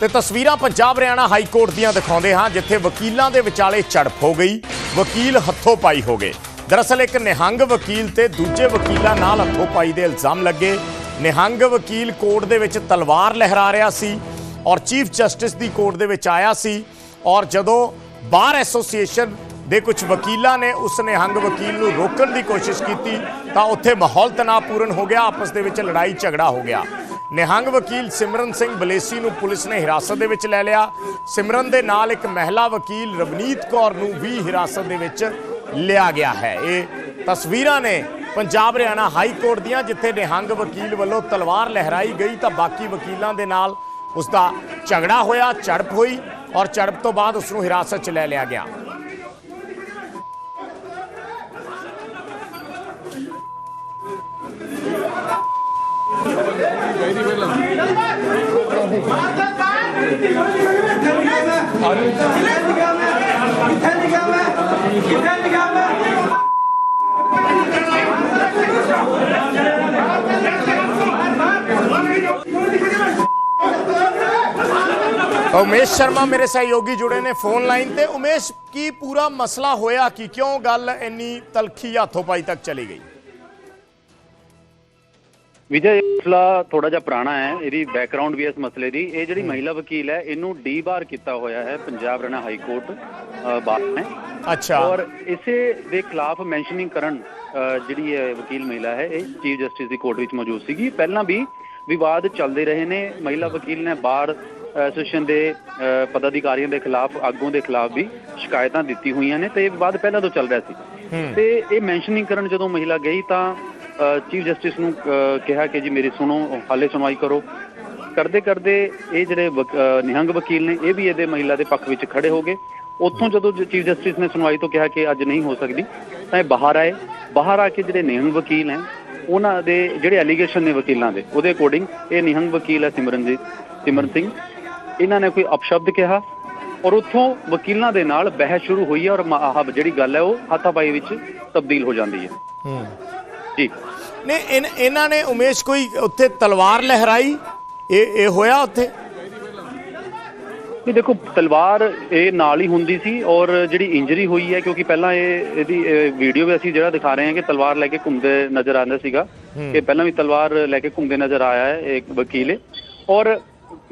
ਤੇ ਤਸਵੀਰਾਂ Punjab Haryana high court ਦੀਆਂ ਦਿਖਾਉਂਦੇ ਹਾਂ, ਜਿੱਥੇ ਵਕੀਲਾਂ ਦੇ ਵਿਚਾਲੇ ਝੜਪ ਹੋ ਗਈ। ਵਕੀਲ ਹੱਥੋਂ ਪਾਈ ਹੋ ਗਏ। ਦਰਅਸਲ ਇੱਕ ਨਿਹੰਗ ਵਕੀਲ ਤੇ ਦੂਜੇ ਵਕੀਲਾਂ ਨਾਲ ਹੱਥੋਂ ਪਾਈ ਦੇ ਇਲਜ਼ਾਮ ਲੱਗੇ। ਨਿਹੰਗ ਵਕੀਲ ਕੋਰਟ ਦੇ ਵਿੱਚ ਤਲਵਾਰ ਲਹਿਰਾ ਰਿਹਾ ਸੀ ਔਰ ਚੀਫ ਜਸਟਿਸ ਦੀ ਕੋਰਟ ਦੇ ਵਿੱਚ ਆਇਆ ਸੀ ਔਰ ਜਦੋਂ ਬਾਰ ਐਸੋਸੀਏਸ਼ਨ ਦੇ ਕੁਝ ਵਕੀਲਾਂ ਨੇ ਉਸ ਨਿਹੰਗ ਵਕੀਲ ਨੂੰ ਰੋਕਣ ਦੀ ਕੋਸ਼ਿਸ਼ ਕੀਤੀ, ਤਾਂ ਉੱਥੇ ਮਾਹੌਲ ਤਣਾਅਪੂਰਨ ਹੋ ਗਿਆ, ਆਪਸ ਦੇ ਵਿੱਚ ਲੜਾਈ ਝਗੜਾ ਹੋ ਗਿਆ। ਨਿਹੰਗ ਵਕੀਲ ਸਿਮਰਨ ਸਿੰਘ ਬਲੇਸੀ ਨੂੰ ਪੁਲਿਸ ਨੇ ਹਿਰਾਸਤ ਦੇ ਵਿੱਚ ਲੈ ਲਿਆ। ਸਿਮਰਨ ਦੇ ਨਾਲ ਇੱਕ ਮਹਿਲਾ ਵਕੀਲ ਰਵਨੀਤ ਕੌਰ ਨੂੰ ਵੀ ਹਿਰਾਸਤ ਦੇ ਵਿੱਚ ਲਿਆ ਗਿਆ ਹੈ। ਇਹ ਤਸਵੀਰਾਂ ਨੇ ਪੰਜਾਬ ਹਰਿਆਣਾ ਹਾਈ ਕੋਰਟ ਦੀਆਂ, ਜਿੱਥੇ ਨਿਹੰਗ ਵਕੀਲ ਵੱਲੋਂ ਤਲਵਾਰ ਲਹਿਰਾਈ ਗਈ ਤਾਂ ਬਾਕੀ ਵਕੀਲਾਂ ਦੇ ਨਾਲ ਉਸ ਦਾ ਝਗੜਾ ਹੋਇਆ, ਝੜਪ ਹੋਈ ਔਰ ਝੜਪ ਤੋਂ ਬਾਅਦ ਉਸ ਨੂੰ ਹਿਰਾਸਤ 'ਚ ਲੈ ਲਿਆ ਗਿਆ। ਉਮੇਸ਼ ਸ਼ਰਮਾ ਮੇਰੇ ਸਹਿਯੋਗੀ ਜੁੜੇ ਨੇ ਫੋਨ ਲਾਈਨ ਤੇ ਉਮੇਸ਼ ਕੀ ਪੂਰਾ ਮਸਲਾ ਹੋਇਆ ਕਿ ਕਿਉਂ ਗੱਲ ਇੰਨੀ ਤਲਖੀ ਹੱਥੋਂ ਪਾਈ ਤੱਕ ਚਲੀ ਗਈ ਵਿਜੇ ਮਸਲਾ ਥੋੜਾ ਜਿਹਾ ਪੁਰਾਣਾ ਹੈ ਇਹਦੀ ਬੈਕਗ੍ਰਾਉਂਡ ਵੀ ਇਸ ਮਸਲੇ ਦੀ। ਇਹ ਜਿਹੜੀ ਮਹਿਲਾ ਵਕੀਲ ਹੈ ਇਹਨੂੰ ਡੀ ਬਾਰ ਕੀਤਾ ਹੋਇਆ ਹੈ ਪੰਜਾਬ ਰਣਾ ਹਾਈ ਕੋਰਟ ਬਾਰ ਨੇ। ਅੱਛਾ। ਔਰ ਇਸੇ ਦੇ ਖਿਲਾਫ ਮੈਂਸ਼ਨਿੰਗ ਕਰਨ ਜਿਹੜੀ ਇਹ ਵਕੀਲ ਮਹਿਲਾ ਹੈ ਇਹ ਚੀਫ ਜਸਟਿਸ ਦੀ ਕੋਰਟ ਵਿੱਚ ਮੌਜੂਦ ਸੀਗੀ। ਪਹਿਲਾਂ ਵੀ ਵਿਵਾਦ ਚੱਲਦੇ ਰਹੇ ਨੇ। ਮਹਿਲਾ ਵਕੀਲ ਨੇ ਬਾਰ ਐਸੋਸੀਏਸ਼ਨ ਦੇ ਪਦਾਧਿਕਾਰੀਆਂ ਦੇ ਖਿਲਾਫ ਆਗੂਆਂ ਦੇ ਖਿਲਾਫ ਵੀ ਸ਼ਿਕਾਇਤਾਂ ਦਿੱਤੀ ਹੋਈਆਂ ਨੇ ਤੇ ਇਹ ਵਿਵਾਦ ਪਹਿਲਾਂ ਤੋਂ ਚੱਲ ਰਿਹਾ ਸੀ। ਤੇ ਇਹ ਮੈਂਸ਼ਨਿੰਗ ਕਰਨ ਜਦੋਂ ਮਹਿਲਾ ਗਈ ਤਾਂ ਚੀਫ ਜਸਟਿਸ ਨੂੰ ਕਿਹਾ ਕਿ ਜੀ ਮੇਰੀ ਸੁਣੋ, ਹਾਲੇ ਸੁਣਵਾਈ ਕਰੋ। ਕਰਦੇ ਕਰਦੇ ਇਹ ਜਿਹੜੇ ਨਿਹੰਗ ਵਕੀਲ ਨੇ, ਇਹ ਵੀ ਇਹਦੇ ਮਹਿਲਾ ਦੇ ਪੱਖ ਵਿੱਚ ਖੜੇ ਹੋ ਗਏ। ਉੱਥੋਂ ਜਦੋਂ ਚੀਫ ਜਸਟਿਸ ਨੇ ਸੁਣਵਾਈ ਤੋਂ ਕਿਹਾ ਕਿ ਅੱਜ ਨਹੀਂ ਹੋ ਸਕਦੀ, ਤਾਂ ਇਹ ਬਾਹਰ ਆਏ। ਬਾਹਰ ਆ ਕੇ ਜਿਹੜੇ ਨਿਹੰਗ ਵਕੀਲ ਹੈ, ਉਹਨਾਂ ਦੇ ਜਿਹੜੇ ਐਲੀਗੇਸ਼ਨ ਨੇ ਵਕੀਲਾਂ ਦੇ, ਉਹਦੇ ਅਕੋਰਡਿੰਗ ਇਹ ਨਿਹੰਗ ਵਕੀਲ ਹੈ ਸਿਮਰਨਜੀਤ, ਸਿਮਰਨ ਸਿੰਘ। ਇਹਨਾਂ ਨੇ ਕੋਈ ਅਪਸ਼ਬਦ ਕਿਹਾ ਔਰ ਉੱਥੋਂ ਵਕੀਲਾਂ ਦੇ ਨਾਲ ਬਹਿਸ ਸ਼ੁਰੂ ਹੋਈ ਹੈ ਔਰ ਆਹ ਜਿਹੜੀ ਗੱਲ ਹੈ ਉਹ ਹਾਥਾਪਾਈ ਵਿੱਚ ਤਬਦੀਲ ਹੋ ਜਾਂਦੀ ਹੈ। ਹੂੰ। ਜੀ। ਨੇ ਇਹਨਾਂ ਨੇ ਉਮੇਸ਼ ਕੋਈ ਉੱਥੇ ਤਲਵਾਰ ਲਹਿਰਾਈ? ਇਹ ਇਹ ਹੋਇਆ ਉੱਥੇ? ਇਹ ਦੇਖੋ ਤਲਵਾਰ ਇਹ ਨਾਲ ਹੀ ਹੁੰਦੀ ਸੀ ਔਰ ਜਿਹੜੀ ਇੰਜਰੀ ਹੋਈ ਹੈ ਕਿਉਂਕਿ ਪਹਿਲਾਂ ਇਹ ਇਹਦੀ ਵੀਡੀਓ ਵੀ ਅਸੀਂ ਜਿਹੜਾ ਦਿਖਾ ਰਹੇ ਹਾਂ ਕਿ ਤਲਵਾਰ ਲੈ ਕੇ ਘੁੰਮਦੇ ਨਜ਼ਰ ਆਉਂਦਾ ਸੀਗਾ ਕਿ ਪਹਿਲਾਂ ਵੀ ਤਲਵਾਰ ਲੈ ਕੇ ਘੁੰਮਦੇ ਨਜ਼ਰ ਆਇਆ ਹੈ ਇੱਕ ਵਕੀਲ ਔਰ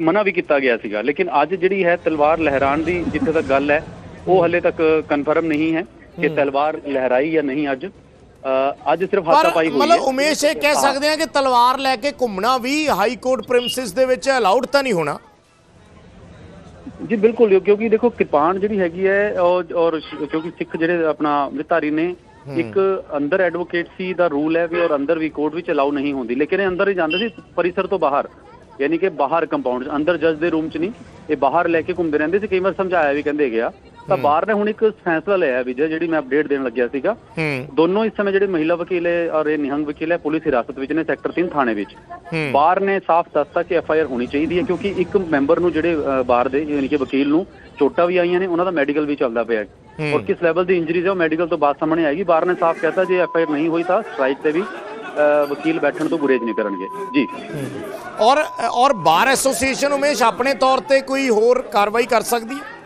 ਮਨਾ ਵੀ ਕੀਤਾ ਗਿਆ ਸੀਗਾ। ਲੇਕਿਨ ਅੱਜ ਜਿਹੜੀ ਹੈ ਤਲਵਾਰ ਲਹਿਰਾਣ ਦੀ ਜਿੱਥੇ ਤੱਕ ਗੱਲ ਹੈ ਉਹ ਹਲੇ ਤੱਕ ਕਨਫਰਮ ਨਹੀਂ ਹੈ ਕਿ ਤਲਵਾਰ ਲਹਿਰਾਈ ਜਾਂ ਨਹੀਂ ਅੱਜ। ਅੱਜ ਸਿਰਫ ਪਰ ਹਾਥਾਪਾਈ ਹੋਈ ਹੈ। ਮਤਲਬ ਉਮੇਸ਼ ਇਹ ਕਹਿ। ਸਕਦੇ ਆ ਕਿ ਤਲਵਾਰ ਲੈ ਕੇ ਘੁੰਮਣਾ ਵੀ ਹਾਈ ਕੋਰਟ ਪ੍ਰੀਮਿਸਿਸ ਦੇ ਵਿੱਚ ਅਲਾਉਡ ਤਾਂ ਨਹੀਂ ਹੋਣਾ। ਜੀ ਬਿਲਕੁਲ ਕਿਉਂਕਿ ਦੇਖੋ ਕਿਰਪਾਨ ਜਿਹੜੀ ਹੈਗੀ ਹੈ ਔਰ ਕਿਉਂਕਿ ਸਿੱਖ ਜਿਹੜੇ ਆਪਣਾ ਅੰਮ੍ਰਿਤਧਾਰੀ ਨੇ ਇੱਕ ਅੰਦਰ ਐਡਵੋਕੇਟ ਸੀ ਦਾ ਰੂਲ ਹੈ ਵੀ ਔਰ ਅੰਦਰ ਵੀ ਕੋਰਟ ਵਿੱਚ ਅਲਾਉ ਨਹੀਂ ਹੁੰਦੀ। ਲੇਕਿਨ ਇਹ ਅੰਦਰ ਹੀ ਜਾਂਦੇ ਸੀ ਪਰਿਸਰ ਤੋਂ ਬਾਹਰ ਯਾਨੀ ਕਿ ਬਾਹਰ ਕੰਪਾਊਂਡ ਅੰਦਰ ਜੱਜ ਦੇ ਰੂਮ 'ਚ ਨਹੀਂ ਇਹ ਬਾਹਰ ਲੈ ਕੇ ਘੁੰਮਦੇ ਰਹਿੰਦੇ ਸੀ। ਕਈ ਵਾਰ ਸਮਝਾਇਆ ਵੀ ਕਹਿੰਦੇ ਗਿਆ ਤਾਂ ਬਾਹਰ ਨੇ ਹੁਣ ਇੱਕ ਫੈਸਲਾ ਲਿਆ ਵਿਜੇ ਜਿਹੜੀ ਮੈਂ ਅਪਡੇਟ ਦੇਣ ਲੱਗਿਆ ਸੀਗਾ। ਦੋਨੋਂ ਇਸ ਸਮੇਂ ਜਿਹੜੇ ਮਹਿਲਾ ਵਕੀਲ ਹੈ ਔਰ ਇਹ ਨਿਹੰਗ ਵਕੀਲ ਹੈ ਪੁਲਿਸ ਹਿਰਾਸਤ ਵਿੱਚ ਨੇ ਸੈਕਟਰ 3 ਥਾਣੇ ਵਿੱਚ। ਬਾਰ ਨੇ ਸਾਫ਼ ਦੱਸਤਾ ਕਿ ਐਫ ਆਈ ਆਰ ਹੋਣੀ ਚਾਹੀਦੀ ਹੈ ਕਿਉਂਕਿ ਇੱਕ ਮੈਂਬਰ ਨੂੰ ਜਿਹੜੇ ਬਾਰ ਦੇ ਯਾਨੀ ਕਿ ਵਕੀਲ ਨੂੰ ਚੋਟਾਂ ਵੀ ਆਈਆਂ ਨੇ ਉਹਨਾਂ ਦਾ ਮੈਡੀਕਲ ਵੀ ਚੱਲਦਾ ਪਿਆ ਹੈ। ਔਰ ਕਿਸ ਲੈਵਲ ਦੀ ਇੰਜਰੀਜ਼ ਹੈ ਉਹ ਮੈਡੀਕਲ ਤੋਂ ਬਾਅਦ ਸਾਹਮਣੇ ਆਏਗੀ। ਬਾਰ ਨੇ ਸਾਫ਼ ਕਹਿਤਾ ਜੇ ਐਫ ਆਈ ਆਰ ਨਹੀਂ ਹੋਈ ਤਾਂ ਸਟ੍ਰਾਈਕ ਤੇ ਵੀ ਵਕੀਲ ਬੈਠਣ ਤੋਂ ਗੁਰੇਜ਼ ਨਹੀਂ ਕਰਨਗੇ। ਜੀ। ਔਰ ਔਰ ਬਾਰ ਐਸੋਸੀਏਸ਼ਨ ਉਮੇਸ਼ ਆਪਣੇ ਤੌਰ ਤੇ ਕੋਈ ਹੋਰ ਕਾਰਵਾਈ ਕਰ ਸਕਦੀ ਹੈ?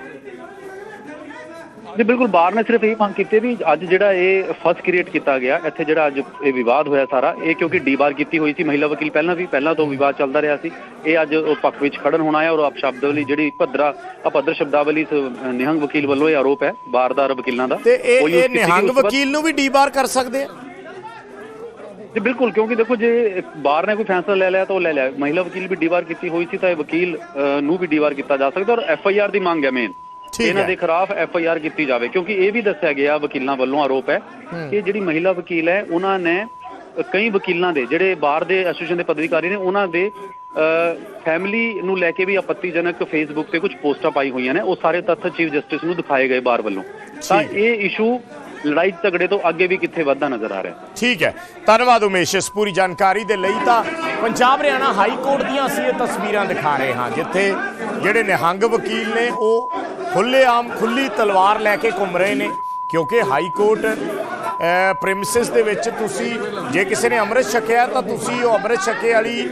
ਜੀ ਬਿਲਕੁਲ ਬਾਰ ਨੇ ਸਿਰਫ ਇਹ ਮੰਗ ਕੀਤੀ ਵੀ ਅੱਜ ਜਿਹੜਾ ਇਹ ਫਸਟ ਕ੍ਰੀਏਟ ਕੀਤਾ ਗਿਆ ਇੱਥੇ ਜਿਹੜਾ ਅੱਜ ਇਹ ਵਿਵਾਦ ਹੋਇਆ ਸਾਰਾ ਇਹ ਕਿਉਂਕਿ ਡੀ ਬਾਰ ਕੀਤੀ ਹੋਈ ਸੀ ਮਹਿਲਾ ਵਕੀਲ ਪਹਿਲਾਂ ਵੀ ਪਹਿਲਾਂ ਤੋਂ ਵਿਵਾਦ ਚੱਲਦਾ ਰਿਹਾ ਸੀ। ਇਹ ਅੱਜ ਉਹ ਪੱਖ ਵਿੱਚ ਖੜਨ ਹੋਣਾ ਹੈ ਔਰ ਅਪਸ਼ਬਦਾਵਲੀ ਜਿਹੜੀ ਭੱਦਰਾ ਅਪੱਦਰ ਸ਼ਬਦਾਵਲੀ ਨਿਹੰਗ ਵਕੀਲ ਵੱਲੋਂ ਇਹ ਆਰੋਪ ਹੈ ਬਾਰਦਾਰ ਵਕੀਲਾਂ ਦਾ। ਤੇ ਇਹ। ਨਿਹੰਗ ਵਕੀਲ ਨੂੰ ਵੀ ਡੀਬਾਰ ਕਰ ਸਕਦੇ ਆ? ਜੀ ਬਿਲਕੁਲ ਕਿਉਂਕਿ ਦੇਖੋ ਜੇ ਬਾਰ ਨੇ ਕੋਈ ਫੈਸਲਾ ਲੈ ਲਿਆ ਤਾਂ ਉਹ ਲੈ ਲਿਆ। ਮਹਿਲਾ ਵਕੀਲ ਵੀ ਡੀ ਬਾਰ ਕੀਤੀ ਹੋਈ ਸੀ ਤਾਂ ਇਹ ਵਕੀਲ ਨੂੰ ਵੀ ਡੀ ਬਾਰ ਕੀਤਾ ਜਾ ਸਕਦਾ ਔਰ ਐਫ ਆਈ ਆਰ ਦੀ ਮੰਗ ਹੈ ਮੇਨ ਇਹਨਾਂ। ਦੇ ਖਿਲਾਫ ਐਫ ਆਈ ਆਰ ਕੀਤੀ ਜਾਵੇ ਕਿਉਂਕਿ ਇਹ ਵੀ ਦੱਸਿਆ ਗਿਆ ਵਕੀਲਾਂ ਵੱਲੋਂ ਆਰੋਪ ਹੈ ਕਿ ਜਿਹੜੀ ਮਹਿਲਾ ਵਕੀਲ ਹੈ ਉਹਨਾਂ ਨੇ ਕਈ ਵਕੀਲਾਂ ਦੇ ਜਿਹੜੇ ਬਾਹਰ ਦੇ ਐਸੋਸੀਏਸ਼ਨ ਦੇ ਪਦਾਧਿਕਾਰੀ ਨੇ ਉਹਨਾਂ ਦੇ ਫੈਮਿਲੀ ਨੂੰ ਲੈ ਕੇ ਵੀ ਆਪੱਤੀਜਨਕ ਫੇਸਬੁੱਕ ਤੇ ਕੁਝ ਪੋਸਟਾਂ ਪਾਈ ਹੋਈਆਂ ਨੇ ਉਹ ਸਾਰੇ ਤੱਥ ਚੀਫ ਜਸਟਿਸ ਨੂੰ ਦਿਖਾਏ ਗਏ ਬਾਰ ਵੱਲੋਂ ਤਾਂ। ਇਹ ਇਸ਼ੂ ਲੜਾਈ ਝਗੜੇ ਤੋਂ ਅੱਗੇ ਵੀ ਕਿੱਥੇ ਵੱਧਦਾ ਨਜ਼ਰ ਆ ਰਿਹਾ ਠੀਕ ਹੈ ਧੰਨਵਾਦ ਉਮੇਸ਼ ਇਸ ਪੂਰੀ ਜਾਣਕਾਰੀ ਦੇ ਲਈ ਤਾਂ ਪੰਜਾਬ ਹਰਿਆਣਾ ਹਾਈ ਕੋਰਟ ਦੀਆਂ ਅਸੀਂ ਇਹ ਤਸਵੀਰਾਂ ਦਿਖਾ ਰਹੇ ਹਾਂ ਜਿੱਥੇ ਜਿਹੜੇ ਨਿਹੰਗ ਵਕੀਲ ਨੇ ਉਹ ਖੁੱਲ੍ਹੇਆਮ ਖੁੱਲੀ ਤਲਵਾਰ ਲੈ ਕੇ ਘੁੰਮ ਰਹੇ ਨੇ, ਕਿਉਂਕਿ ਹਾਈ ਕੋਰਟ ਪ੍ਰੈਮਿਸਿਸ ਦੇ ਵਿੱਚ ਤੁਸੀਂ ਜੇ ਕਿਸੇ ਨੇ ਅੰਮ੍ਰਿਤ ਛਕਿਆ, ਤਾਂ ਤੁਸੀਂ ਉਹ ਅੰਮ੍ਰਿਤ ਛਕੇ ਵਾਲੀ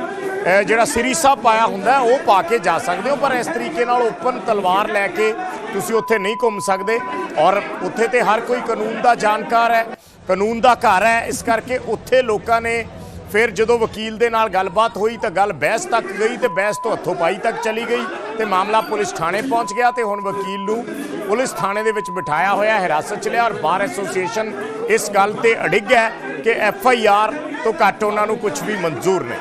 ਜਿਹੜਾ ਸ੍ਰੀ ਸਾਹਿਬ ਪਾਇਆ ਹੁੰਦਾ, ਉਹ ਪਾ ਕੇ ਜਾ ਸਕਦੇ ਹੋ, ਪਰ ਇਸ ਤਰੀਕੇ ਨਾਲ ਓਪਨ ਤਲਵਾਰ ਲੈ ਕੇ ਤੁਸੀਂ ਉੱਥੇ ਨਹੀਂ ਘੁੰਮ ਸਕਦੇ ਔਰ ਉੱਥੇ ਤੇ ਹਰ ਕੋਈ ਕਾਨੂੰਨ ਦਾ ਜਾਣਕਾਰ ਹੈ, ਕਾਨੂੰਨ ਦਾ ਘਰ ਹੈ, ਇਸ ਕਰਕੇ ਉੱਥੇ ਲੋਕਾਂ ਨੇ ਫਿਰ ਜਦੋਂ ਵਕੀਲ ਦੇ ਨਾਲ ਗੱਲਬਾਤ ਹੋਈ, ਤਾਂ ਗੱਲ ਬਹਿਸ ਤੱਕ ਗਈ ਤੇ ਬਹਿਸ ਤੋਂ ਹੱਥੋਂ ਪਾਈ ਤੱਕ ਚਲੀ ਗਈ। ਤੇ ਮਾਮਲਾ ਪੁਲਿਸ ਥਾਣੇ ਪਹੁੰਚ ਗਿਆ ਤੇ ਹੁਣ ਵਕੀਲ ਨੂੰ ਪੁਲਿਸ ਥਾਣੇ ਦੇ ਵਿੱਚ ਬਿਠਾਇਆ ਹੋਇਆ ਹਿਰਾਸਤ 'ਚ ਲਿਆ ਔਰ ਬਾਰ ਐਸੋਸੀਏਸ਼ਨ ਇਸ ਗੱਲ ਤੇ ਅੜਿੱਗ ਹੈ ਕਿ ਐਫ ਆਈ ਆਰ ਤੋਂ ਘੱਟ ਉਹਨਾਂ ਨੂੰ ਕੁਝ ਵੀ ਮਨਜ਼ੂਰ ਨਹੀਂ।